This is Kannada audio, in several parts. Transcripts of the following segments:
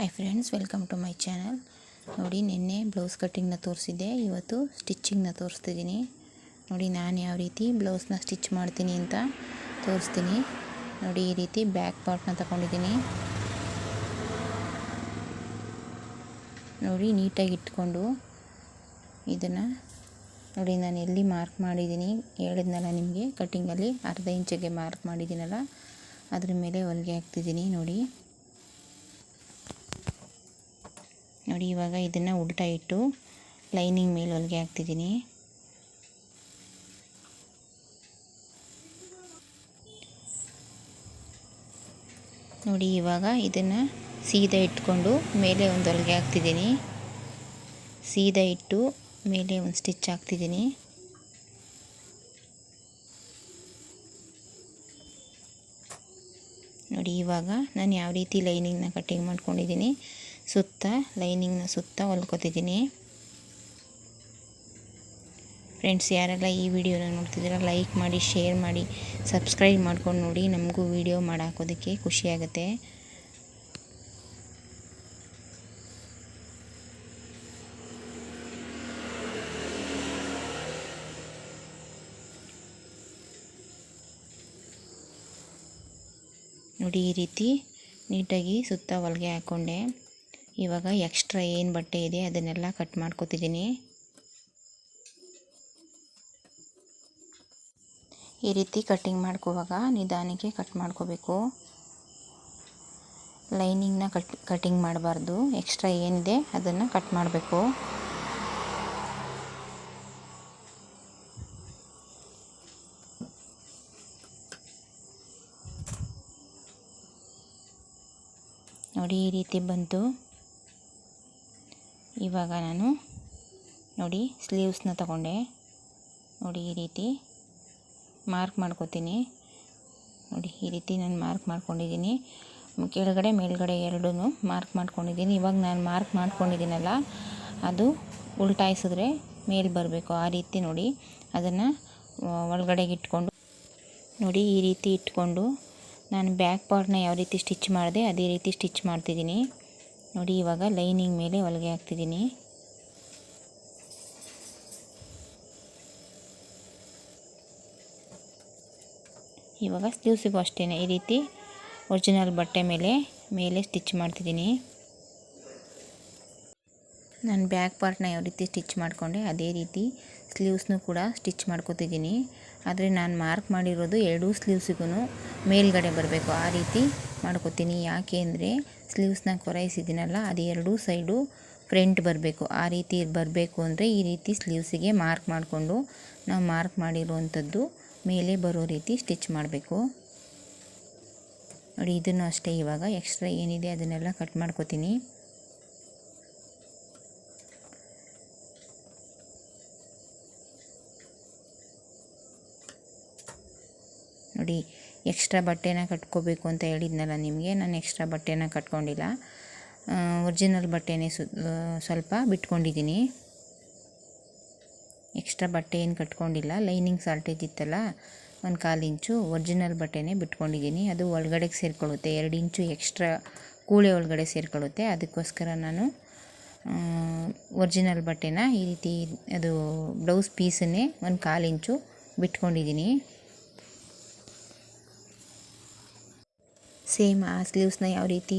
Hi friends welcome to my channel ನೋಡಿ, ನಿನ್ನೆ ಬ್ಲೌಸ್ ಕಟ್ಟಿಂಗ್ನ ತೋರಿಸಿದ್ದೆ. ಇವತ್ತು ಸ್ಟಿಚ್ಚಿಂಗ್ನ ತೋರಿಸ್ತಿದ್ದೀನಿ. ನೋಡಿ, ನಾನು ಯಾವ ರೀತಿ ಬ್ಲೌಸ್ನ ಸ್ಟಿಚ್ ಮಾಡ್ತೀನಿ ಅಂತ ತೋರಿಸ್ತೀನಿ. ನೋಡಿ, ಈ ರೀತಿ ಬ್ಯಾಕ್ ಪಾರ್ಟ್ನ ತಗೊಂಡಿದ್ದೀನಿ. ನೋಡಿ, ನೀಟಾಗಿ ಇಟ್ಕೊಂಡು ಇದನ್ನು ನೋಡಿ, ನಾನು ಎಲ್ಲಿ ಮಾರ್ಕ್ ಮಾಡಿದ್ದೀನಿ. ಹೇಳಿದ್ನಲ್ಲ ನಿಮಗೆ ಕಟ್ಟಿಂಗಲ್ಲಿ ಅರ್ಧ ಇಂಚಿಗೆ ಮಾರ್ಕ್ ಮಾಡಿದ್ದೀನಲ್ಲ, ಅದ್ರ ಮೇಲೆ ಹೊಲಿಗೆ ಹಾಕ್ತಿದ್ದೀನಿ. ನೋಡಿ. ನೋಡಿ, ಇವಾಗ ಇದನ್ನು ಉಲ್ಟಾ ಇಟ್ಟು ಲೈನಿಂಗ್ ಮೇಲೆ ಹೊಲಿಗೆ ಹಾಕ್ತಿದ್ದೀನಿ. ನೋಡಿ, ಇವಾಗ ಇದನ್ನು ಸೀದಾ ಇಟ್ಕೊಂಡು ಮೇಲೆ ಒಂದು ಹೊಲಿಗೆ ಹಾಕ್ತಿದ್ದೀನಿ. ಸೀದಾ ಇಟ್ಟು ಮೇಲೆ ಒಂದು ಸ್ಟಿಚ್ ಹಾಕ್ತಿದ್ದೀನಿ. ನೋಡಿ, ಇವಾಗ ನಾನು ಯಾವ ರೀತಿ ಲೈನಿಂಗ್ನ ಕಟ್ಟಿಂಗ್ ಮಾಡ್ಕೊಂಡಿದ್ದೀನಿ. ಸುತ್ತ ಲೈನಿಂಗ್ನ ಸುತ್ತ ಹೊಲ್ಕೊತಿದ್ದೀನಿ. ಫ್ರೆಂಡ್ಸ್ ಯಾರೆಲ್ಲ ಈ ವಿಡಿಯೋನ ನೋಡ್ತಿದ್ದೀರ ಲೈಕ್ ಮಾಡಿ ಶೇರ್ ಮಾಡಿ ಸಬ್ಸ್ಕ್ರೈಬ್ ಮಾಡ್ಕೊಂಡು ನೋಡಿ, ನಮಗೂ ವಿಡಿಯೋ ಮಾಡಾಕೋದಕ್ಕೆ ಖುಷಿಯಾಗುತ್ತೆ ನೋಡಿ ಈ ರೀತಿ ನೀಟಾಗಿ ಸುತ್ತ ಹೊಲಿಗೆ ಹಾಕ್ಕೊಂಡೆ ಇವಾಗ ಎಕ್ಸ್ಟ್ರಾ ಏನು ಬಟ್ಟೆ ಇದೆ ಅದನ್ನೆಲ್ಲ ಕಟ್ ಮಾಡ್ಕೋತಿದ್ದೀನಿ. ಈ ರೀತಿ ಕಟ್ಟಿಂಗ್ ಮಾಡ್ಕೋವಾಗ ನಿಧಾನಕ್ಕೆ ಕಟ್ ಮಾಡ್ಕೋಬೇಕು. ಲೈನಿಂಗ್ನ ಕಟ್ ಕಟ್ಟಿಂಗ್ ಮಾಡಬಾರ್ದು. ಎಕ್ಸ್ಟ್ರಾ ಏನಿದೆ ಅದನ್ನು ಕಟ್ ಮಾಡಬೇಕು. ನೋಡಿ ಈ ರೀತಿ ಬಂತು. ಇವಾಗ ನಾನು ನೋಡಿ ಸ್ಲೀವ್ಸ್ನ ತಗೊಂಡೆ. ನೋಡಿ ಈ ರೀತಿ ಮಾರ್ಕ್ ಮಾಡ್ಕೋತೀನಿ. ನೋಡಿ ಈ ರೀತಿ ನಾನು ಮಾರ್ಕ್ ಮಾಡ್ಕೊಂಡಿದ್ದೀನಿ. ಕೆಳಗಡೆ, ಮೇಲ್ಗಡೆ ಎರಡೂ ಮಾರ್ಕ್ ಮಾಡ್ಕೊಂಡಿದ್ದೀನಿ. ಇವಾಗ ನಾನು ಮಾರ್ಕ್ ಮಾಡ್ಕೊಂಡಿದ್ದೀನಲ್ಲ, ಅದು ಉಲ್ಟಾಯಿಸಿದ್ರೆ ಮೇಲೆ ಬರಬೇಕು. ಆ ರೀತಿ ನೋಡಿ ಅದನ್ನು ಒಳಗಡೆಗೆ ಇಟ್ಕೊಂಡು ನೋಡಿ ಈ ರೀತಿ ಇಟ್ಕೊಂಡು ನಾನು ಬ್ಯಾಕ್ ಪಾರ್ಟ್ನ ಯಾವ ರೀತಿ ಸ್ಟಿಚ್ ಮಾಡಿದೆ, ಅದೇ ರೀತಿ ಸ್ಟಿಚ್ ಮಾಡ್ತಿದ್ದೀನಿ. ನೋಡಿ, ಇವಾಗ ಲೈನಿಂಗ್ ಮೇಲೆ ಹೊಲಿಗೆ ಹಾಕ್ತಿದ್ದೀನಿ. ಇವಾಗ ಸ್ಲೀವ್ಸಿಗೂ ಅಷ್ಟೇ ಈ ರೀತಿ ಒರಿಜಿನಲ್ ಬಟ್ಟೆ ಮೇಲೆ ಮೇಲೆ ಸ್ಟಿಚ್ ಮಾಡ್ತಿದ್ದೀನಿ. ನಾನು ಬ್ಯಾಕ್ ಪಾರ್ಟ್ನ ಯಾವ ರೀತಿ ಸ್ಟಿಚ್ ಮಾಡಿಕೊಂಡೆ, ಅದೇ ರೀತಿ ಸ್ಲೀವ್ಸ್ನೂ ಕೂಡ ಸ್ಟಿಚ್ ಮಾಡ್ಕೋತಿದ್ದೀನಿ. ಆದರೆ ನಾನು ಮಾರ್ಕ್ ಮಾಡಿರೋದು ಎರಡೂ ಸ್ಲೀವ್ಸಿಗೂ ಮೇಲ್ಗಡೆ ಬರಬೇಕು. ಆ ರೀತಿ ಮಾಡ್ಕೋತೀನಿ. ಯಾಕೆ ಅಂದರೆ ಸ್ಲೀವ್ಸ್ನ ಕೊರೈಸಿದ್ದೀನಲ್ಲ, ಅದು ಎರಡೂ ಸೈಡು ಫ್ರಂಟ್ ಬರಬೇಕು. ಆ ರೀತಿ ಬರಬೇಕು ಅಂದರೆ ಈ ರೀತಿ ಸ್ಲೀವ್ಸಿಗೆ ಮಾರ್ಕ್ ಮಾಡಿಕೊಂಡು ನಾವು ಮಾರ್ಕ್ ಮಾಡಿರುವಂಥದ್ದು ಮೇಲೆ ಬರೋ ರೀತಿ ಸ್ಟಿಚ್ ಮಾಡಬೇಕು. ನೋಡಿ, ಇದನ್ನು ಅಷ್ಟೇ ಇವಾಗ ಎಕ್ಸ್ಟ್ರಾ ಏನಿದೆ ಅದನ್ನೆಲ್ಲ ಕಟ್ ಮಾಡ್ಕೋತೀನಿ. ನೋಡಿ ಎಕ್ಸ್ಟ್ರಾ ಬಟ್ಟೆನ ಕಟ್ಕೋಬೇಕು ಅಂತ ಹೇಳಿದ್ನಲ್ಲ ನಿಮಗೆ? ನಾನು ಎಕ್ಸ್ಟ್ರಾ ಬಟ್ಟೆನ ಕಟ್ಕೊಂಡಿಲ್ಲ. ಒರಿಜಿನಲ್ ಬಟ್ಟೆನೇ ಸ್ವಲ್ಪ ಬಿಟ್ಕೊಂಡಿದ್ದೀನಿ. ಎಕ್ಸ್ಟ್ರಾ ಬಟ್ಟೆ ಏನು ಕಟ್ಕೊಂಡಿಲ್ಲ. ಲೈನಿಂಗ್ ಸಾಲ್ಟೇಜ್ ಇತ್ತಲ್ಲ ಒಂದು ಕಾಲು ಇಂಚು ಒರಿಜಿನಲ್ ಬಟ್ಟೆನೇ ಬಿಟ್ಕೊಂಡಿದ್ದೀನಿ. ಅದು ಒಳಗಡೆಗೆ ಸೇರಿಕೊಳ್ಳುತ್ತೆ. ಎರಡು ಇಂಚು ಎಕ್ಸ್ಟ್ರಾ ಕೂಳೆ ಒಳಗಡೆ ಸೇರಿಕೊಳ್ಳುತ್ತೆ. ಅದಕ್ಕೋಸ್ಕರ ನಾನು ಒರಿಜಿನಲ್ ಬಟ್ಟೆನ ಈ ರೀತಿ, ಅದು ಬ್ಲೌಸ್ ಪೀಸನ್ನೇ ಒಂದು ಕಾಲು ಇಂಚು ಬಿಟ್ಕೊಂಡಿದ್ದೀನಿ. ಸೇಮ್ ಆ ಸ್ಲೀವ್ಸ್ನ ಯಾವ ರೀತಿ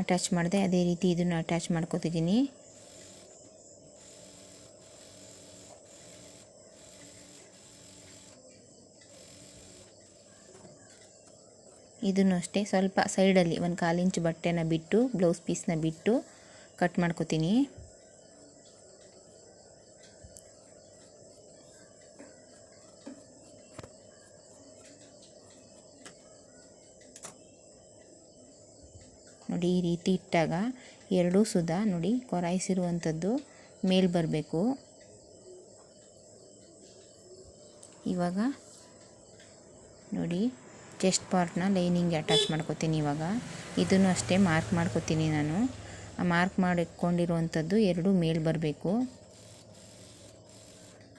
ಅಟ್ಯಾಚ್ ಮಾಡಿದೆ, ಅದೇ ರೀತಿ ಇದನ್ನು ಅಟ್ಯಾಚ್ ಮಾಡ್ಕೋತಿದ್ದೀನಿ. ಇದನ್ನು ಅಷ್ಟೇ, ಸ್ವಲ್ಪ ಸೈಡಲ್ಲಿ ಒಂದು ಕಾಲಿಂಚು ಬಟ್ಟೆನ ಬಿಟ್ಟು ಬ್ಲೌಸ್ ಪೀಸ್ನ ಬಿಟ್ಟು ಕಟ್ ಮಾಡ್ಕೋತೀನಿ. ನೋಡಿ ಈ ರೀತಿ ಇಟ್ಟಾಗ ಎರಡೂ ಸುದ ನೋಡಿ ಕೊರಾಯಿಸಿರುವಂಥದ್ದು ಮೇಲೆ ಬರಬೇಕು. ಇವಾಗ ನೋಡಿ ಚೆಸ್ಟ್ ಪಾರ್ಟ್ನ ಲೈನಿಂಗ್ ಅಟ್ಯಾಚ್ ಮಾಡ್ಕೋತೀನಿ ಇವಾಗ. ಇದನ್ನು ಅಷ್ಟೇ ಮಾರ್ಕ್ ಮಾಡ್ಕೋತೀನಿ ನಾನು. ಆ ಮಾರ್ಕ್ ಮಾಡಿಕೊಂಡಿರುವಂಥದ್ದು ಎರಡು ಮೇಲ್ ಬರಬೇಕು.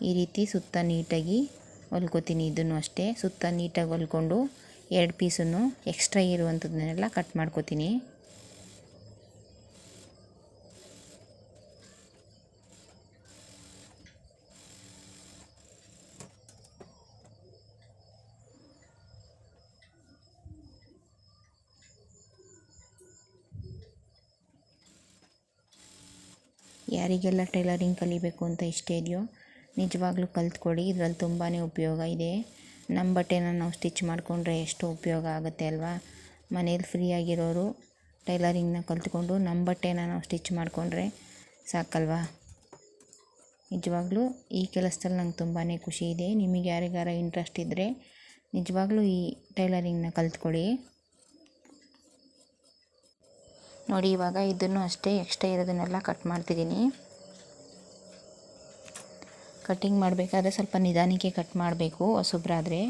ಈ ರೀತಿ ಸುತ್ತ ನೀಟಾಗಿ ಹೊಲ್ಕೋತೀನಿ ಇದನ್ನು ಅಷ್ಟೇ. ಸುತ್ತ ನೀಟಾಗಿ ಹೊಲ್ಕೊಂಡು ಎರಡು ಪೀಸನ್ನು ಎಕ್ಸ್ಟ್ರಾ ಇರುವಂಥದ್ದನ್ನೆಲ್ಲ ಕಟ್ ಮಾಡ್ಕೋತೀನಿ. ಯಾರಿಗೆಲ್ಲ ಟೈಲರಿಂಗ್ ಕಲಿಬೇಕು ಅಂತ ಇಷ್ಟ ಇದೆಯೋ ನಿಜವಾಗ್ಲೂ ಕಲ್ತ್ಕೊಳ್ಳಿ. ಇದ್ರಲ್ಲಿ ತುಂಬಾ ಉಪಯೋಗ ಇದೆ. ನಮ್ಮ ಬಟ್ಟೆನ ನಾವು ಸ್ಟಿಚ್ ಮಾಡಿಕೊಂಡ್ರೆ ಎಷ್ಟು ಉಪಯೋಗ ಆಗುತ್ತೆ ಅಲ್ವಾ? ಮನೇಲಿ ಫ್ರೀಯಾಗಿರೋರು ಟೈಲರಿಂಗ್ನ ಕಲ್ತ್ಕೊಂಡು ನಮ್ಮ ಬಟ್ಟೆನ ನಾವು ಸ್ಟಿಚ್ ಮಾಡಿಕೊಂಡ್ರೆ ಸಾಕಲ್ವಾ? ನಿಜವಾಗ್ಲೂ ಈ ಕೆಲಸದಲ್ಲಿ ನಂಗೆ ತುಂಬಾ ಖುಷಿ ಇದೆ. ನಿಮಗೆ ಯಾರಿಗಾರ ಇಂಟ್ರೆಸ್ಟ್ ಇದ್ದರೆ ನಿಜವಾಗ್ಲೂ ಈ ಟೈಲರಿಂಗ್ನ ಕಲ್ತ್ಕೊಳ್ಳಿ. ನೋಡಿ, ಇವಾಗ ಇದನ್ನು ಅಷ್ಟೇ ಎಕ್ಸ್ಟ್ರಾ ಇರೋದನ್ನೆಲ್ಲ ಕಟ್ ಮಾಡ್ತಿದ್ದೀನಿ. ಕಟ್ಟಿಂಗ್ ಮಾಡಬೇಕಾದ್ರೆ ಸ್ವಲ್ಪ ನಿಧಾನಕ್ಕೆ ಕಟ್ ಮಾಡಬೇಕು ಹೊಸಬ್ರಾದರೆ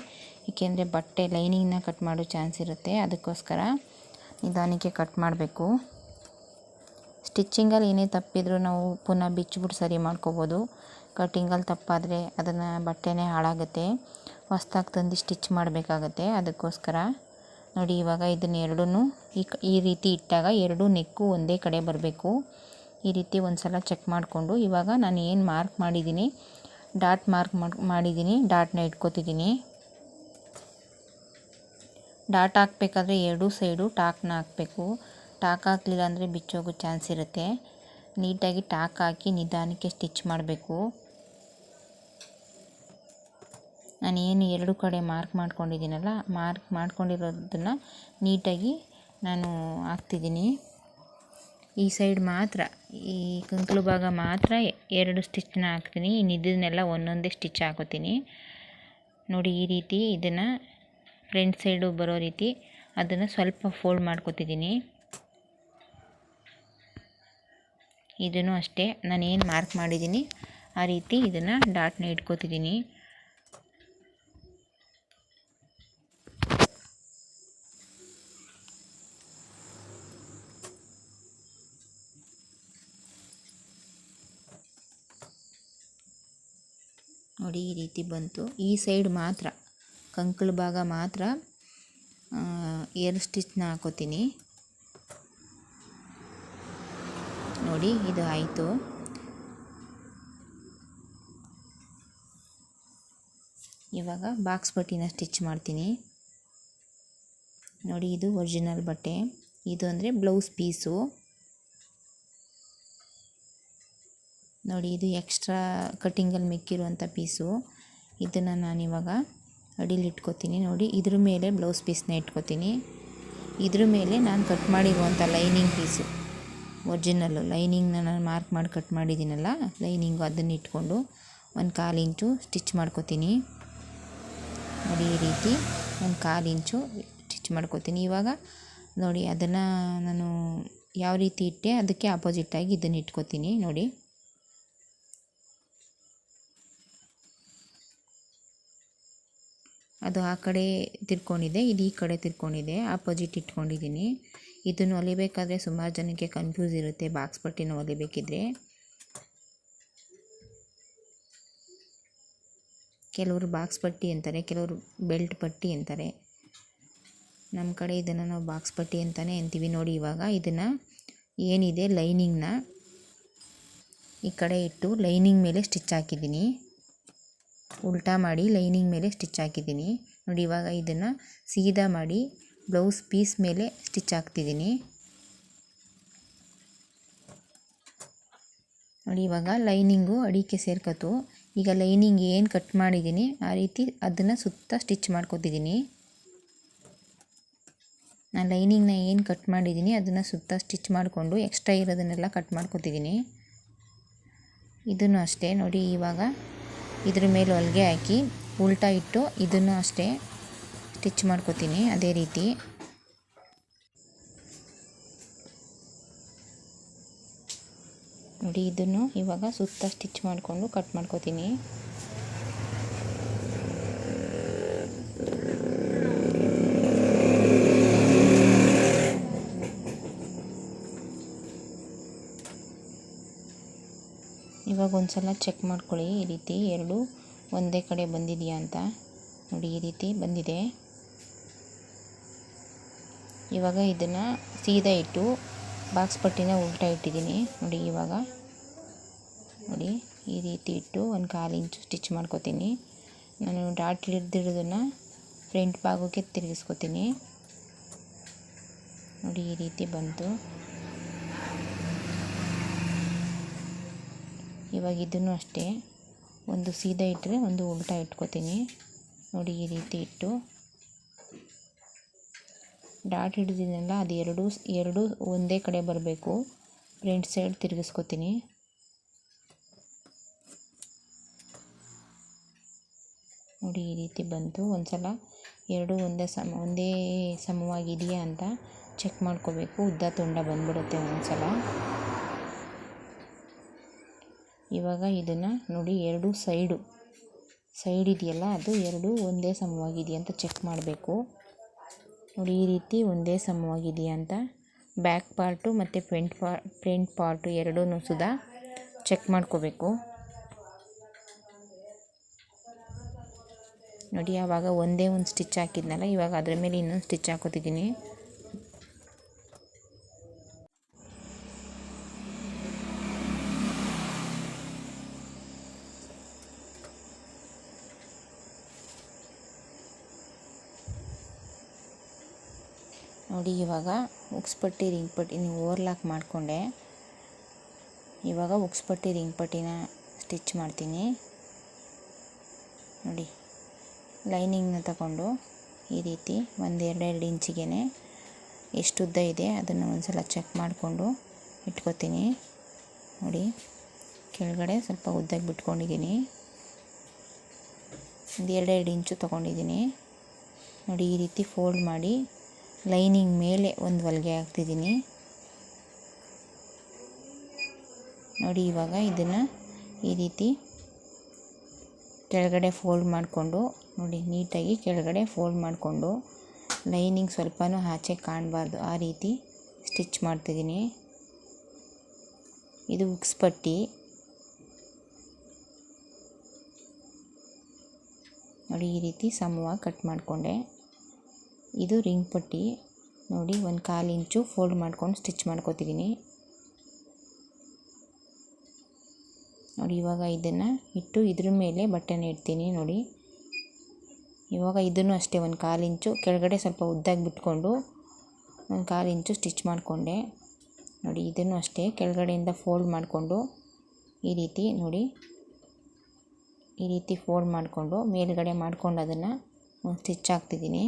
ಏಕೆಂದರೆ ಬಟ್ಟೆ ಲೈನಿಂಗ್ನ ಕಟ್ ಮಾಡೋ ಚಾನ್ಸ್ ಇರುತ್ತೆ, ಅದಕ್ಕೋಸ್ಕರ ನಿಧಾನಕ್ಕೆ ಕಟ್ ಮಾಡಬೇಕು. ಸ್ಟಿಚ್ಚಿಂಗಲ್ಲಿ ಏನೇ ತಪ್ಪಿದ್ರೂ ನಾವು ಪುನಃ ಬಿಚ್ಚಿಬಿಟ್ಟು ಸರಿ ಮಾಡ್ಕೋಬೋದು. ಕಟ್ಟಿಂಗಲ್ಲಿ ತಪ್ಪಾದರೆ ಅದನ್ನು ಬಟ್ಟೆನೇ ಹಾಳಾಗುತ್ತೆ. ಹೊಸ್ದಾಗಿ ತಂದು ಸ್ಟಿಚ್ ಮಾಡಬೇಕಾಗತ್ತೆ, ಅದಕ್ಕೋಸ್ಕರ. ನೋಡಿ, ಇವಾಗ ಇದನ್ನ ಎರಡೂ ಈ ಈ ರೀತಿ ಇಟ್ಟಾಗ ಎರಡೂ ನೆಕ್ಕು ಒಂದೇ ಕಡೆ ಬರಬೇಕು. ಈ ರೀತಿ ಒಂದು ಸಲ ಚೆಕ್ ಮಾಡಿಕೊಂಡು, ಇವಾಗ ನಾನು ಏನು ಮಾರ್ಕ್ ಮಾಡಿದ್ದೀನಿ, ಡಾಟ್ ಮಾರ್ಕ್ ಮಾಡಿ, ಮಾಡಿದ್ದೀನಿ ಡಾಟ್ನ ಇಟ್ಕೋತಿದ್ದೀನಿ. ಡಾಟ್ ಹಾಕ್ಬೇಕಾದ್ರೆ ಎರಡೂ ಸೈಡು ಟಾಕ್ನ ಹಾಕಬೇಕು. ಟಾಕ್ ಹಾಕಲಿಲ್ಲ ಅಂದರೆ ಬಿಚ್ಚೋಗೋ ಚಾನ್ಸ್ ಇರುತ್ತೆ. ನೀಟಾಗಿ ಟಾಕ್ ಹಾಕಿ ನಿಧಾನಕ್ಕೆ ಸ್ಟಿಚ್ ಮಾಡಬೇಕು. ನಾನು ಏನು ಎರಡು ಕಡೆ ಮಾರ್ಕ್ ಮಾಡ್ಕೊಂಡಿದ್ದೀನಲ್ಲ, ಮಾರ್ಕ್ ಮಾಡ್ಕೊಂಡಿರೋದನ್ನು ನೀಟಾಗಿ ನಾನು ಹಾಕ್ತಿದ್ದೀನಿ. ಈ ಸೈಡ್ ಮಾತ್ರ, ಈ ಕಂಕಲು ಭಾಗ ಮಾತ್ರ ಎರಡು ಸ್ಟಿಚ್ನ ಹಾಕ್ತೀನಿ. ಇನ್ನು ಇದನ್ನೆಲ್ಲ ಒಂದೊಂದೇ ಸ್ಟಿಚ್ ಹಾಕೋತೀನಿ. ನೋಡಿ, ಈ ರೀತಿ ಇದನ್ನು ಫ್ರಂಟ್ ಸೈಡು ಬರೋ ರೀತಿ ಅದನ್ನು ಸ್ವಲ್ಪ ಫೋಲ್ಡ್ ಮಾಡ್ಕೊತಿದ್ದೀನಿ. ಇದನ್ನು ಅಷ್ಟೇ ನಾನು ಏನು ಮಾರ್ಕ್ ಮಾಡಿದ್ದೀನಿ, ಆ ರೀತಿ ಇದನ್ನು ಡಾಟ್ನ ಇಟ್ಕೋತಿದ್ದೀನಿ. ನೋಡಿ ಈ ರೀತಿ ಬಂತು. ಈ ಸೈಡ್ ಮಾತ್ರ, ಕಂಕಳ ಭಾಗ ಮಾತ್ರ ಏರ್ ಸ್ಟಿಚ್ನ ಹಾಕೋತೀನಿ. ನೋಡಿ, ಇದು ಆಯಿತು. ಇವಾಗ ಬಾಕ್ಸ್ ಬಟ್ಟಿನ ಸ್ಟಿಚ್ ಮಾಡ್ತೀನಿ. ನೋಡಿ, ಇದು ಒರಿಜಿನಲ್ ಬಟ್ಟೆ. ಇದು ಅಂದರೆ ಬ್ಲೌಸ್ ಪೀಸು ನೋಡಿ, ಇದು ಎಕ್ಸ್ಟ್ರಾ ಕಟ್ಟಿಂಗಲ್ಲಿ ಮಿಕ್ಕಿರುವಂಥ ಪೀಸು ಇದನ್ನು ನಾನಿವಾಗ ಅಡಿಲಿ ಇಟ್ಕೋತೀನಿ. ನೋಡಿ, ಇದ್ರ ಮೇಲೆ ಬ್ಲೌಸ್ ಪೀಸ್ನ ಇಟ್ಕೋತೀನಿ. ಇದ್ರ ಮೇಲೆ ನಾನು ಕಟ್ ಮಾಡಿರುವಂಥ ಲೈನಿಂಗ್ ಪೀಸು ಒರ್ಜಿನಲ್ಲು ಲೈನಿಂಗ್ನ ನಾನು ಮಾರ್ಕ್ ಮಾಡಿ ಕಟ್ ಮಾಡಿದ್ದೀನಲ್ಲ ಲೈನಿಂಗು ಅದನ್ನು ಇಟ್ಕೊಂಡು ಒಂದು ಕಾಲು ಇಂಚು ಸ್ಟಿಚ್ ಮಾಡ್ಕೋತೀನಿ. ನೋಡಿ, ಈ ರೀತಿ ಒಂದು ಕಾಲು ಇಂಚು ಸ್ಟಿಚ್ ಮಾಡ್ಕೋತೀನಿ. ಇವಾಗ ನೋಡಿ, ಅದನ್ನು ನಾನು ಯಾವ ರೀತಿ ಇಟ್ಟೆ, ಅದಕ್ಕೆ ಆಪೋಸಿಟ್ಟಾಗಿ ಇದನ್ನು ಇಟ್ಕೋತೀನಿ. ನೋಡಿ. ಅದು ಆ ಕಡೆ ತಿರ್ಕೊಂಡಿದೆ, ಇದು ಈ ಕಡೆ ತಿರ್ಕೊಂಡಿದೆ ಆಪೋಸಿಟ್ ಇಟ್ಕೊಂಡಿದ್ದೀನಿ ಇದನ್ನು ಹೊಲಿಬೇಕಾದ್ರೆ ಸುಮಾರು ಜನಕ್ಕೆ ಕನ್ಫ್ಯೂಸ್ ಇರುತ್ತೆ ಬಾಕ್ಸ್ ಪಟ್ಟಿನ ಹೊಲಿಬೇಕಿದ್ರೆ ಕೆಲವರು ಬಾಕ್ಸ್ ಪಟ್ಟಿ ಅಂತಾರೆ, ಕೆಲವರು ಬೆಲ್ಟ್ ಪಟ್ಟಿ ಅಂತಾರೆ. ನಮ್ಮ ಕಡೆ ಇದನ್ನು ನಾವು ಬಾಕ್ಸ್ ಪಟ್ಟಿ ಅಂತಲೇ ಅಂತೀವಿ. ನೋಡಿ ಇವಾಗ ಇದನ್ನು ಏನಿದೆ ಲೈನಿಂಗ್ನ ಈ ಕಡೆ ಇಟ್ಟು ಲೈನಿಂಗ್ ಮೇಲೆ ಸ್ಟಿಚ್ ಹಾಕಿದ್ದೀನಿ. ಉಲ್ಟಾ ಮಾಡಿ ಲೈನಿಂಗ್ ಮೇಲೆ ಸ್ಟಿಚ್ ಹಾಕಿದ್ದೀನಿ. ನೋಡಿ, ಇವಾಗ ಇದನ್ನು ಸೀದಾ ಮಾಡಿ ಬ್ಲೌಸ್ ಪೀಸ್ ಮೇಲೆ ಸ್ಟಿಚ್ ಹಾಕ್ತಿದ್ದೀನಿ. ನೋಡಿ, ಇವಾಗ ಲೈನಿಂಗು ಅಡಿಕೆ ಸೇರ್ಕೊತು. ಈಗ ಲೈನಿಂಗ್ ಏನು ಕಟ್ ಮಾಡಿದ್ದೀನಿ, ಆ ರೀತಿ ಅದನ್ನು ಸುತ್ತ ಸ್ಟಿಚ್ ಮಾಡ್ಕೊತಿದ್ದೀನಿ. ನಾನು ಲೈನಿಂಗ್ನ ಏನು ಕಟ್ ಮಾಡಿದ್ದೀನಿ, ಅದನ್ನು ಸುತ್ತ ಸ್ಟಿಚ್ ಮಾಡಿಕೊಂಡು ಎಕ್ಸ್ಟ್ರಾ ಇರೋದನ್ನೆಲ್ಲ ಕಟ್ ಮಾಡ್ಕೊತಿದ್ದೀನಿ. ಇದನ್ನು ಅಷ್ಟೇ. ನೋಡಿ, ಇವಾಗ ಇದ್ರ ಮೇಲೆ ಹೊಲಿಗೆ ಹಾಕಿ ಉಲ್ಟಾ ಇಟ್ಟು ಇದನ್ನು ಅಷ್ಟೇ ಸ್ಟಿಚ್ ಮಾಡ್ಕೋತೀನಿ ಅದೇ ರೀತಿ. ನೋಡಿ, ಇದನ್ನು ಇವಾಗ ಸುತ್ತ ಸ್ಟಿಚ್ ಮಾಡಿಕೊಂಡು ಕಟ್ ಮಾಡ್ಕೊತೀನಿ. ಇವಾಗ ಒಂದು ಸಲ ಚೆಕ್ ಮಾಡ್ಕೊಳ್ಳಿ. ಈ ರೀತಿ ಎರಡು ಒಂದೇ ಕಡೆ ಬಂದಿದೆಯಾ ಅಂತ. ನೋಡಿ, ಈ ರೀತಿ ಬಂದಿದೆ. ಇವಾಗ ಇದನ್ನು ಸೀದಾ ಇಟ್ಟು ಬಾಕ್ಸ್ ಪಟ್ಟಿನ ಉಲ್ಟಾ ಇಟ್ಟಿದ್ದೀನಿ. ನೋಡಿ, ಇವಾಗ. ನೋಡಿ, ಈ ರೀತಿ ಇಟ್ಟು ಒಂದು ಕಾಲು ಇಂಚು ಸ್ಟಿಚ್ ಮಾಡ್ಕೊತೀನಿ. ನಾನು ಡಾಟ್ ಹಿಡ್ದಿರೋದನ್ನು ಫ್ರಂಟ್ ಭಾಗಕ್ಕೆ ತಿರುಗಿಸ್ಕೊತೀನಿ. ನೋಡಿ, ಈ ರೀತಿ ಬಂತು. ಇವಾಗ ಇದನ್ನು ಅಷ್ಟೇ ಒಂದು ಸೀದಾ ಇಟ್ಟರೆ ಒಂದು ಉಲ್ಟಾ ಇಟ್ಕೋತೀನಿ. ನೋಡಿ ಈ ರೀತಿ ಇಟ್ಟು ಡಾಟ್ ಹಿಡಿದಿದ್ದೆನಲ್ಲ ಅದು ಎರಡೂ ಎರಡೂ ಒಂದೇ ಕಡೆ ಬರಬೇಕು. ಫ್ರಂಟ್ ಸೈಡ್ ತಿರುಗಿಸ್ಕೊತೀನಿ. ನೋಡಿ ಈ ರೀತಿ ಬಂತು. ಒಂದು ಸಲ ಎರಡೂ ಒಂದೇ ಸಮ, ಒಂದೇ ಸಮವಾಗಿದೆಯಾ ಅಂತ ಚೆಕ್ ಮಾಡ್ಕೋಬೇಕು. ಉದ್ದ ತುಂಡ ಬಂದ್ಬಿಡುತ್ತೆ ಒಂದು ಸಲ ಇವಾಗ ಇದನ್ನು ನೋಡಿ ಎರಡು ಸೈಡು, ಸೈಡ್ ಇದೆಯಲ್ಲ, ಅದು ಎರಡು ಒಂದೇ ಸಮವಾಗಿದೆಯಾ ಅಂತ ಚೆಕ್ ಮಾಡಬೇಕು. ನೋಡಿ, ಈ ರೀತಿ ಒಂದೇ ಸಮವಾಗಿದೆಯಾ ಅಂತ ಬ್ಯಾಕ್ ಪಾರ್ಟು ಮತ್ತು ಫ್ರಂಟ್ ಪಾ ಫ್ರಂಟ್ ಪಾರ್ಟು ಎರಡೂ ಸುದಾ ಚೆಕ್ ಮಾಡ್ಕೋಬೇಕು. ನೋಡಿ, ಆವಾಗ ಒಂದೇ ಒಂದು ಸ್ಟಿಚ್ ಹಾಕಿದ್ನಲ್ಲ, ಇವಾಗ ಅದರ ಮೇಲೆ ಇನ್ನೊಂದು ಸ್ಟಿಚ್ ಹಾಕೋತಿದ್ದೀನಿ. ನೋಡಿ ಇವಾಗ ಉಕ್ಸ್ಪಟ್ಟಿ ರಿಂಗ್ ಪಟ್ಟಿ ನೀವು ಓವರ್ಲಾಕ್ ಮಾಡಿಕೊಂಡೆ. ಇವಾಗ ಉಕ್ಸ್ಪಟ್ಟಿ ರಿಂಗ್ ಪಟ್ಟಿನ ಸ್ಟಿಚ್ ಮಾಡ್ತೀನಿ. ನೋಡಿ, ಲೈನಿಂಗ್ನ ತಗೊಂಡು ಈ ರೀತಿ ಒಂದು ಎರಡೆರಡು ಇಂಚಿಗೆ ಎಷ್ಟು ಉದ್ದ ಇದೆ ಅದನ್ನು ಒಂದು ಸಲ ಚೆಕ್ ಮಾಡಿಕೊಂಡು ಇಟ್ಕೋತೀನಿ. ನೋಡಿ, ಕೆಳಗಡೆ ಸ್ವಲ್ಪ ಉದ್ದಕ್ಕೆ ಬಿಟ್ಕೊಂಡಿದ್ದೀನಿ. ಒಂದು ಎರಡೆರಡು ಇಂಚು ತೊಗೊಂಡಿದ್ದೀನಿ. ನೋಡಿ, ಈ ರೀತಿ ಫೋಲ್ಡ್ ಮಾಡಿ ಲೈನಿಂಗ್ ಮೇಲೆ ಒಂದು ಹೊಲಿಗೆ ಹಾಕ್ತಿದ್ದೀನಿ. ನೋಡಿ, ಇವಾಗ ಇದನ್ನು ಈ ರೀತಿ ಕೆಳಗಡೆ ಫೋಲ್ಡ್ ಮಾಡಿಕೊಂಡು, ನೋಡಿ, ನೀಟಾಗಿ ಕೆಳಗಡೆ ಫೋಲ್ಡ್ ಮಾಡಿಕೊಂಡು, ಲೈನಿಂಗ್ ಸ್ವಲ್ಪನೂ ಆಚೆ ಕಾಣಬಾರ್ದು. ಆ ರೀತಿ ಸ್ಟಿಚ್ ಮಾಡ್ತಿದ್ದೀನಿ. ಇದು ಉಕ್ಸ್ ಪಟ್ಟಿ. ನೋಡಿ, ಈ ರೀತಿ ಸಮವಾಗಿ ಕಟ್ ಮಾಡಿಕೊಂಡೆ. ಇದು ರಿಂಗ್ ಪಟ್ಟಿ. ನೋಡಿ, ಒಂದು ಕಾಲು ಇಂಚು ಫೋಲ್ಡ್ ಮಾಡ್ಕೊಂಡು ಸ್ಟಿಚ್ ಮಾಡ್ಕೋತಿದ್ದೀನಿ ನೋಡಿ, ಇವಾಗ ಇದನ್ನು ಇಟ್ಟು ಇದ್ರ ಮೇಲೆ ಬಟ್ಟೆನ ಇಡ್ತೀನಿ, ನೋಡಿ. ಇವಾಗ ಇದನ್ನು ಅಷ್ಟೇ, ಒಂದು ಕಾಲು ಇಂಚು ಕೆಳಗಡೆ ಸ್ವಲ್ಪ ಉದ್ದಾಗಿ ಬಿಟ್ಕೊಂಡು ಒಂದು ಕಾಲು ಇಂಚು ಸ್ಟಿಚ್ ಮಾಡಿಕೊಂಡೆ. ನೋಡಿ, ಇದನ್ನು ಅಷ್ಟೇ ಕೆಳಗಡೆಯಿಂದ ಫೋಲ್ಡ್ ಮಾಡಿಕೊಂಡು ಈ ರೀತಿ, ನೋಡಿ. ಈ ರೀತಿ ಫೋಲ್ಡ್ ಮಾಡಿಕೊಂಡು ಮೇಲುಗಡೆ ಮಾಡ್ಕೊಂಡು ಅದನ್ನು ಸ್ಟಿಚ್ ಹಾಕ್ತಿದ್ದೀನಿ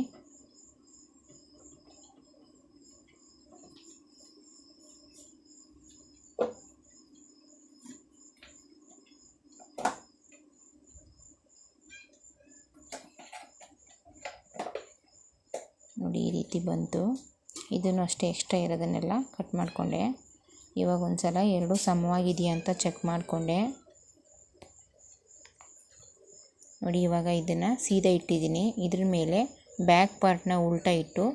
ನೋಡಿ ಈ ರೀತಿ ಬಂತು. ಇದನ್ನು ಅಷ್ಟೇ ಎಕ್ಸ್ಟ್ರಾ ಇರೋದನ್ನೆಲ್ಲ ಕಟ್ ಮಾಡಿಕೊಂಡೆ. ಇವಾಗ ಒಂದು ಸಲ ಎರಡು ಸಮವಾಗಿದೆಯಾ ಅಂತ ಚೆಕ್ ಮಾಡಿಕೊಂಡೆ. ನೋಡಿ ಇವಾಗ ಇದನ್ನು ಸೀದಾ ಇಟ್ಟಿದ್ದೀನಿ. ಇದ್ರ ಮೇಲೆ ಬ್ಯಾಕ್ ಪಾರ್ಟ್ನ ಉಲ್ಟಾ ಇಟ್ಟು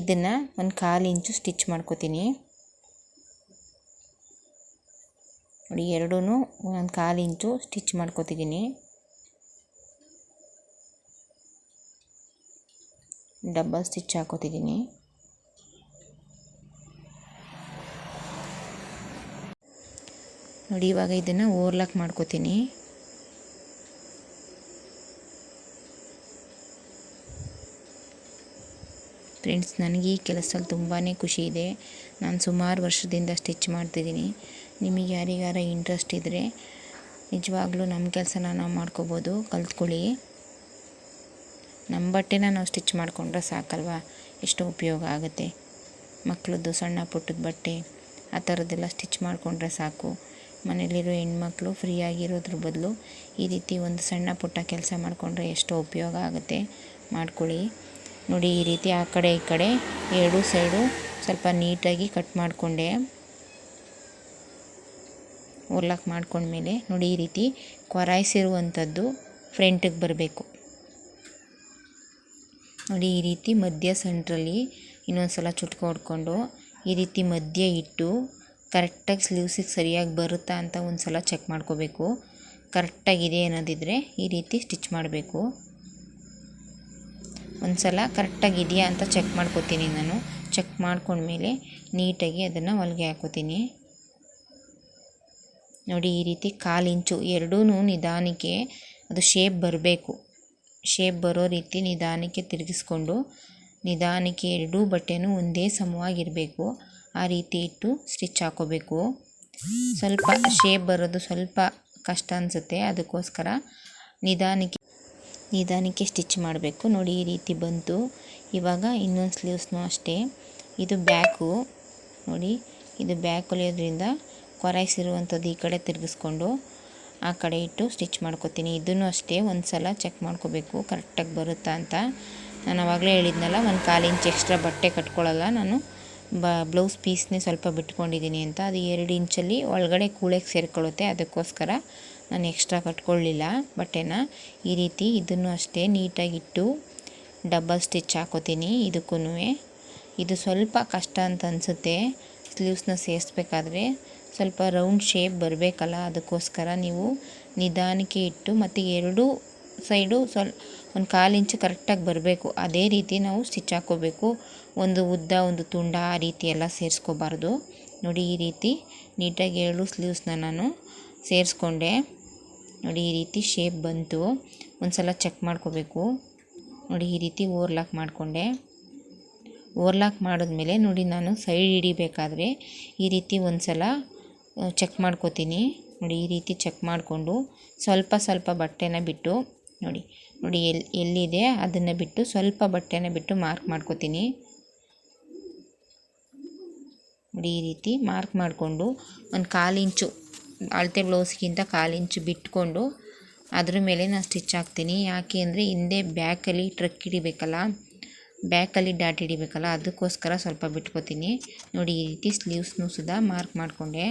ಇದನ್ನು ಒಂದು ಕಾಲು ಇಂಚು ಸ್ಟಿಚ್ ಮಾಡ್ಕೋತೀನಿ. ನೋಡಿ ಎರಡೂ ಒಂದು ಕಾಲು ಇಂಚು ಸ್ಟಿಚ್ ಮಾಡ್ಕೋತಿದ್ದೀನಿ. ಡಬ್ಬಲ್ ಸ್ಟಿಚ್ ಹಾಕೋತಿದ್ದೀನಿ. ನೋಡಿ, ಇವಾಗ ಇದನ್ನು ಓವರ್ಲಾಕ್ ಮಾಡ್ಕೋತೀನಿ. ಫ್ರೆಂಡ್ಸ್, ನನಗೆ ಈ ಕೆಲಸದಲ್ಲಿ ತುಂಬಾ ಖುಷಿ ಇದೆ. ನಾನು ಸುಮಾರು ವರ್ಷದಿಂದ ಸ್ಟಿಚ್ ಮಾಡ್ತಿದ್ದೀನಿ. ನಿಮಗೆ ಯಾರಿಗಾರ ಇಂಟ್ರೆಸ್ಟ್ ಇದ್ದರೆ ನಿಜವಾಗ್ಲೂ ನಮ್ಮ ಕೆಲಸನ ನಾವು ಮಾಡ್ಕೋಬೋದು. ಕಲ್ತ್ಕೊಳ್ಳಿ. ನಮ್ಮ ಬಟ್ಟೆನ ನಾವು ಸ್ಟಿಚ್ ಮಾಡಿಕೊಂಡ್ರೆ ಸಾಕಲ್ವಾ? ಎಷ್ಟು ಉಪಯೋಗ ಆಗುತ್ತೆ. ಮಕ್ಕಳದ್ದು ಸಣ್ಣ ಪುಟ್ಟದ ಬಟ್ಟೆ, ಆ ಥರದ್ದೆಲ್ಲ ಸ್ಟಿಚ್ ಮಾಡಿಕೊಂಡ್ರೆ ಸಾಕು. ಮನೇಲಿರೋ ಹೆಣ್ಮಕ್ಳು ಫ್ರೀಯಾಗಿರೋದ್ರ ಬದಲು ಈ ರೀತಿ ಒಂದು ಸಣ್ಣ ಪುಟ್ಟ ಕೆಲಸ ಮಾಡಿಕೊಂಡ್ರೆ ಎಷ್ಟೋ ಉಪಯೋಗ ಆಗುತ್ತೆ. ಮಾಡ್ಕೊಳ್ಳಿ. ನೋಡಿ, ಈ ರೀತಿ ಆ ಕಡೆ, ಈ ಕಡೆ ಎರಡು ಸೈಡು ಸ್ವಲ್ಪ ನೀಟಾಗಿ ಕಟ್ ಮಾಡಿಕೊಂಡೆ. ಓರ್ಲಾಕ್ ಮಾಡ್ಕೊಂಡ್ಮೇಲೆ ನೋಡಿ, ಈ ರೀತಿ ಕೊರಾಯಿಸಿರುವಂಥದ್ದು ಫ್ರೆಂಟಿಗೆ ಬರಬೇಕು. ನೋಡಿ, ಈ ರೀತಿ ಮಧ್ಯ ಸೆಂಟ್ರಲ್ಲಿ ಇನ್ನೊಂದು ಸಲ ಚುಟ್ಕೊ ಹೊಡ್ಕೊಂಡು ಈ ರೀತಿ ಮಧ್ಯ ಇಟ್ಟು ಕರೆಕ್ಟಾಗಿ ಸ್ಲೀವ್ಸಿಗೆ ಸರಿಯಾಗಿ ಬರುತ್ತಾ ಅಂತ ಒಂದು ಸಲ ಚೆಕ್ ಮಾಡ್ಕೋಬೇಕು ಕರೆಕ್ಟಾಗಿದೆ ಅನ್ನೋದಿದ್ರೆ ಈ ರೀತಿ ಸ್ಟಿಚ್ ಮಾಡಬೇಕು. ಒಂದು ಸಲ ಕರೆಕ್ಟಾಗಿದೆಯಾ ಅಂತ ಚೆಕ್ ಮಾಡ್ಕೋತೀನಿ ನಾನು. ಚೆಕ್ ಮಾಡ್ಕೊಂಡ್ಮೇಲೆ ನೀಟಾಗಿ ಅದನ್ನು ಹೊಲಿಗೆ ಹಾಕೋತೀನಿ ನೋಡಿ, ಈ ರೀತಿ ಕಾಲು ಇಂಚು ಎರಡೂ ನಿಧಾನಕ್ಕೆ ಅದು ಶೇಪ್ ಬರಬೇಕು. ಶೇಪ್ ಬರೋ ರೀತಿ ನಿಧಾನಕ್ಕೆ ತಿರುಗಿಸ್ಕೊಂಡು, ನಿಧಾನಕ್ಕೆ ಎರಡೂ ಬಟ್ಟೆನೂ ಒಂದೇ ಸಮವಾಗಿರಬೇಕು. ಆ ರೀತಿ ಇಟ್ಟು ಸ್ಟಿಚ್ ಹಾಕೋಬೇಕು. ಸ್ವಲ್ಪ ಶೇಪ್ ಬರೋದು ಸ್ವಲ್ಪ ಕಷ್ಟ ಅನಿಸುತ್ತೆ. ಅದಕ್ಕೋಸ್ಕರ ನಿಧಾನಕ್ಕೆ ನಿಧಾನಕ್ಕೆ ಸ್ಟಿಚ್ ಮಾಡಬೇಕು. ನೋಡಿ, ಈ ರೀತಿ ಬಂತು. ಇವಾಗ ಇನ್ನೊಂದು ಸ್ಲೀವ್ಸ್ನೂ ಅಷ್ಟೇ. ಇದು ಬ್ಯಾಕು. ನೋಡಿ, ಇದು ಬ್ಯಾಕ್ ಹೊಲಿಯೋದ್ರಿಂದ ಕೊರೈಸಿರುವಂಥದ್ದು ಈ ಕಡೆ ತಿರುಗಿಸ್ಕೊಂಡು. ಆ ಕಡೆ ಇಟ್ಟು ಸ್ಟಿಚ್ ಮಾಡ್ಕೊತೀನಿ. ಇದನ್ನು ಅಷ್ಟೇ ಒಂದು ಸಲ ಚೆಕ್ ಮಾಡ್ಕೋಬೇಕು, ಕರೆಕ್ಟಾಗಿ ಬರುತ್ತಾ ಅಂತ. ನಾನು ಆವಾಗಲೇ ಹೇಳಿದ್ನಲ್ಲ, ಒಂದು ಕಾಲು ಇಂಚ್ ಎಕ್ಸ್ಟ್ರಾ ಬಟ್ಟೆ ಕಟ್ಕೊಳ್ಳಲ್ಲ. ನಾನು ಬ, ಬ್ಲೌಸ್ ಪೀಸ್ನೇ ಸ್ವಲ್ಪ ಬಿಟ್ಕೊಂಡಿದ್ದೀನಿ ಅಂತ. ಅದು ಎರಡು ಇಂಚಲ್ಲಿ ಒಳಗಡೆ ಕೂಳೆಗೆ ಸೇರಿಕೊಳ್ಳುತ್ತೆ. ಅದಕ್ಕೋಸ್ಕರ ನಾನು ಎಕ್ಸ್ಟ್ರಾ ಕಟ್ಕೊಳ್ಳಿಲ್ಲ ಬಟ್ಟೆನ. ಈ ರೀತಿ ಇದನ್ನು ಅಷ್ಟೇ ನೀಟಾಗಿಟ್ಟು ಡಬಲ್ ಸ್ಟಿಚ್ ಹಾಕೋತೀನಿ ಇದಕ್ಕೂ ಇದು ಸ್ವಲ್ಪ ಕಷ್ಟ ಅಂತ ಅನಿಸುತ್ತೆ. ಸ್ಲೀವ್ಸ್ನ ಸೇರಿಸ್ಬೇಕಾದ್ರೆ ಸ್ವಲ್ಪ ರೌಂಡ್ ಶೇಪ್ ಬರಬೇಕಲ್ಲ, ಅದಕ್ಕೋಸ್ಕರ ನೀವು ನಿಧಾನಕ್ಕೆ ಇಟ್ಟು ಮತ್ತು ಎರಡೂ ಸೈಡು ಸ್ವಲ್ ಒಂದು ಕಾಲು ಇಂಚು ಕರೆಕ್ಟಾಗಿ ಬರಬೇಕು. ಅದೇ ರೀತಿ ನಾವು ಸ್ಟಿಚ್ ಹಾಕ್ಕೋಬೇಕು. ಒಂದು ಉದ್ದ, ಒಂದು ತುಂಡ ಆ ರೀತಿ ಎಲ್ಲ ಸೇರಿಸ್ಕೋಬಾರ್ದು. ನೋಡಿ ಈ ರೀತಿ ನೀಟಾಗಿ ಎರಡು ಸ್ಲೀವ್ಸ್ನ ನಾನು ಸೇರಿಸ್ಕೊಂಡೆ. ನೋಡಿ ಈ ರೀತಿ ಶೇಪ್ ಬಂತು. ಒಂದು ಸಲ ಚೆಕ್ ಮಾಡ್ಕೋಬೇಕು. ನೋಡಿ ಈ ರೀತಿ ಓವರ್ಲಾಕ್ ಮಾಡಿಕೊಂಡೆ. ಓವರ್ಲಾಕ್ ಮಾಡಿದ್ಮೇಲೆ ನೋಡಿ ನಾನು ಸೈಡ್ ಹಿಡಿಬೇಕಾದ್ರೆ ಈ ರೀತಿ ಒಂದು ಸಲ ಚೆಕ್ ಮಾಡ್ಕೋತೀನಿ. ನೋಡಿ, ಈ ರೀತಿ ಚೆಕ್ ಮಾಡಿಕೊಂಡು ಸ್ವಲ್ಪ ಸ್ವಲ್ಪ ಬಟ್ಟೆನ ಬಿಟ್ಟು, ನೋಡಿ ನೋಡಿ ಎಲ್ಲಿ ಎಲ್ಲಿದೆ ಅದನ್ನು ಬಿಟ್ಟು ಸ್ವಲ್ಪ ಬಟ್ಟೆನ ಬಿಟ್ಟು ಮಾರ್ಕ್ ಮಾಡ್ಕೋತೀನಿ. ನೋಡಿ, ಈ ರೀತಿ ಮಾರ್ಕ್ ಮಾಡಿಕೊಂಡು ಒಂದು ಕಾಲಿಂಚು ಅಳತೆ ಬ್ಲೌಸ್ಗಿಂತ ಕಾಲಿಂಚು ಇಂಚು ಬಿಟ್ಕೊಂಡು ಅದ್ರ ಮೇಲೆ ನಾನು ಸ್ಟಿಚ್ ಹಾಕ್ತೀನಿ. ಯಾಕೆ ಅಂದರೆ ಹಿಂದೆ ಬ್ಯಾಕಲ್ಲಿ ಟ್ರಕ್ ಹಿಡಿಬೇಕಲ್ಲ ಬ್ಯಾಕಲ್ಲಿ ಡಾಟ್ ಹಿಡಿಬೇಕಲ್ಲ, ಅದಕ್ಕೋಸ್ಕರ ಸ್ವಲ್ಪ ಬಿಟ್ಕೋತೀನಿ. ನೋಡಿ, ಈ ರೀತಿ ಸ್ಲೀವ್ಸ್ನೂ ಸುದಾ ಮಾರ್ಕ್ ಮಾಡಿಕೊಂಡೆ.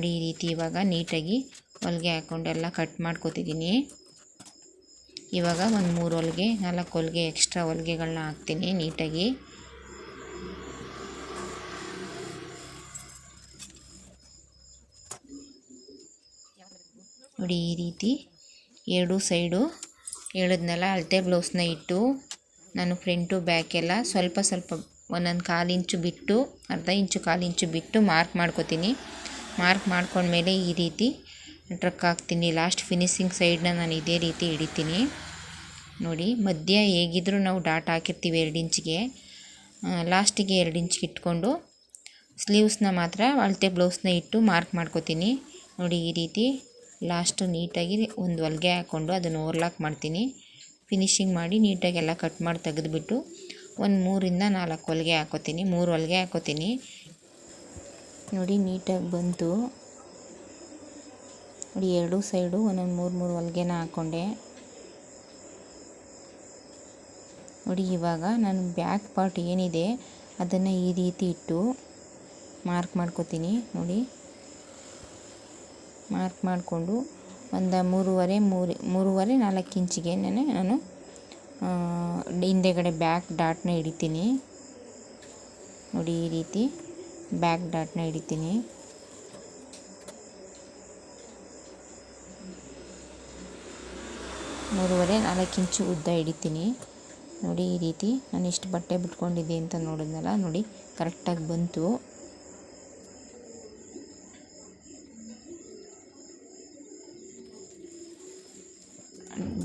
ನೋಡಿ ಈ ರೀತಿ ಇವಾಗ ನೀಟಾಗಿ ಹೊಲಿಗೆ ಹಾಕ್ಕೊಂಡೆಲ್ಲ ಕಟ್ ಮಾಡ್ಕೋತಿದ್ದೀನಿ. ಇವಾಗ ಒಂದು ಮೂರು ಹೊಲಿಗೆ, ನಾಲ್ಕು ಹೊಲಿಗೆ ಎಕ್ಸ್ಟ್ರಾ ಹೊಲಿಗೆಗಳನ್ನ ಹಾಕ್ತೀನಿ ನೀಟಾಗಿ. ನೋಡಿ ಈ ರೀತಿ ಎರಡು ಸೈಡು ಹೇಳಿದ್ನೆಲ್ಲ ಅಳತೆ ಬ್ಲೌಸ್ನ ಇಟ್ಟು, ನಾನು ಫ್ರಂಟು ಬ್ಯಾಕೆಲ್ಲ ಸ್ವಲ್ಪ ಸ್ವಲ್ಪ ಒಂದೊಂದು ಕಾಲು ಇಂಚು ಬಿಟ್ಟು, ಅರ್ಧ ಇಂಚು ಕಾಲು ಇಂಚು ಬಿಟ್ಟು ಮಾರ್ಕ್ ಮಾಡ್ಕೋತೀನಿ. ಮಾರ್ಕ್ ಮಾಡ್ಕೊಂಡ್ಮೇಲೆ ಈ ರೀತಿ ಟ್ರಕ್ ಹಾಕ್ತೀನಿ. ಲಾಸ್ಟ್ ಫಿನಿಶಿಂಗ್ ಸೈಡನ್ನ ನಾನು ಇದೇ ರೀತಿ ಹಿಡಿತೀನಿ. ನೋಡಿ, ಮಧ್ಯ ಹೇಗಿದ್ದರೂ ನಾವು ಡಾಟ್ ಹಾಕಿರ್ತೀವಿ ಎರಡು ಇಂಚಿಗೆ. ಲಾಸ್ಟಿಗೆ ಎರಡು ಇಂಚಿಗೆ ಇಟ್ಕೊಂಡು ಸ್ಲೀವ್ಸ್ನ ಮಾತ್ರ ಅಳತೆ ಬ್ಲೌಸ್ನ ಇಟ್ಟು ಮಾರ್ಕ್ ಮಾಡ್ಕೋತೀನಿ. ನೋಡಿ, ಈ ರೀತಿ ಲಾಸ್ಟು ನೀಟಾಗಿ ಒಂದು ಹೊಲಿಗೆ ಹಾಕ್ಕೊಂಡು ಅದನ್ನು ಓವರ್ಲಾಕ್ ಮಾಡ್ತೀನಿ. ಫಿನಿಶಿಂಗ್ ಮಾಡಿ ನೀಟಾಗಿ ಎಲ್ಲ ಕಟ್ ಮಾಡಿ ತೆಗೆದುಬಿಟ್ಟು ಒಂದು ಮೂರಿಂದ ನಾಲ್ಕು ಹೊಲಿಗೆ ಹಾಕೋತೀನಿ. ಮೂರು ಹೊಲಿಗೆ ಹಾಕೋತೀನಿ. ನೋಡಿ, ನೀಟಾಗಿ ಬಂತು. ನೋಡಿ, ಎರಡು ಸೈಡು ಒಂದೊಂದು ಮೂರು ಮೂರು ಹೊಲಿಗೆನ ಹಾಕ್ಕೊಂಡೆ ನೋಡಿ, ಇವಾಗ ನಾನು ಬ್ಯಾಕ್ ಪಾರ್ಟ್ ಏನಿದೆ, ಅದನ್ನು ಈ ರೀತಿ ಇಟ್ಟು ಮಾರ್ಕ್ ಮಾಡ್ಕೋತೀನಿ. ನೋಡಿ, ಮಾರ್ಕ್ ಮಾಡಿಕೊಂಡು ಒಂದು ಮೂರುವರೆ, ಮೂರು, ಮೂರುವರೆ, ನಾಲ್ಕು ಇಂಚಿಗೆ ನಾನು ಹಿಂದೆಗಡೆ ಬ್ಯಾಕ್ ಡಾಟ್ನ ಹಿಡಿತೀನಿ. ನೋಡಿ, ಈ ರೀತಿ. ಬ್ಯಾಕ್ ಡಾಟ್ನ ಹಿಡಿತೀನಿ. ಮೂರುವರೆ ನಾಲ್ಕು ಇಂಚು ಉದ್ದ ಹಿಡಿತೀನಿ. ನೋಡಿ ಈ ರೀತಿ ನಾನು ಇಷ್ಟು ಬಟ್ಟೆ ಬಿಟ್ಕೊಂಡಿದ್ದೆ ಅಂತ ನೋಡಿದ್ನಲ್ಲ, ನೋಡಿ ಕರೆಕ್ಟಾಗಿ ಬಂತು.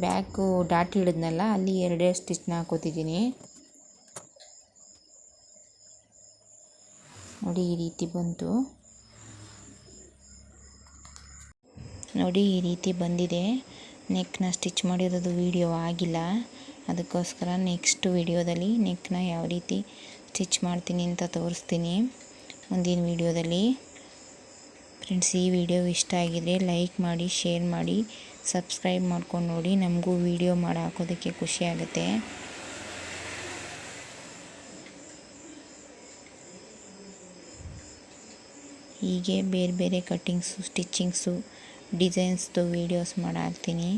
ಬ್ಯಾಕು ಡಾಟ್ ಹಿಡಿದ್ನಲ್ಲ, ಅಲ್ಲಿ ಎರಡೆರಡು ಸ್ಟಿಚ್ನ ಹಾಕೋತಿದ್ದೀನಿ. ನೋಡಿ ಈ ರೀತಿ ಬಂತು. ನೋಡಿ ಈ ರೀತಿ ಬಂದಿದೆ. ನೆಕ್ನ ಸ್ಟಿಚ್ ಮಾಡಿರೋದು ವಿಡಿಯೋ ಆಗಿಲ್ಲ. ಅದಕ್ಕೋಸ್ಕರ ನೆಕ್ಸ್ಟ್ ವಿಡಿಯೋದಲ್ಲಿ ನೆಕ್ನ ಯಾವ ರೀತಿ ಸ್ಟಿಚ್ ಮಾಡ್ತೀನಿ ಅಂತ ತೋರಿಸ್ತೀನಿ. ಮುಂದಿನ ವಿಡಿಯೋದಲ್ಲಿ ಫ್ರೆಂಡ್ಸ್ ಈ ವಿಡಿಯೋ ಇಷ್ಟ ಆಗಿದ್ರೆ ಲೈಕ್ ಮಾಡಿ ಶೇರ್ ಮಾಡಿ ಸಬ್ಸ್ಕ್ರೈಬ್ ಮಾಡ್ಕೊಂಡು ನೋಡಿ. ನಮಗೂ ವಿಡಿಯೋ ಮಾಡಿ ಹಾಕೋದಕ್ಕೆ ಖುಷಿ ಆಗುತ್ತೆ. ಹೀಗೆ ಬೇರೆ ಬೇರೆ ಕಟ್ಟಿಂಗ್ಸು ಸ್ಟಿಚಿಂಗ್ಸು ಡಿಸೈನ್ಸ್ದು ವೀಡಿಯೋಸ್ ಮಾಡಾಕ್ತೀನಿ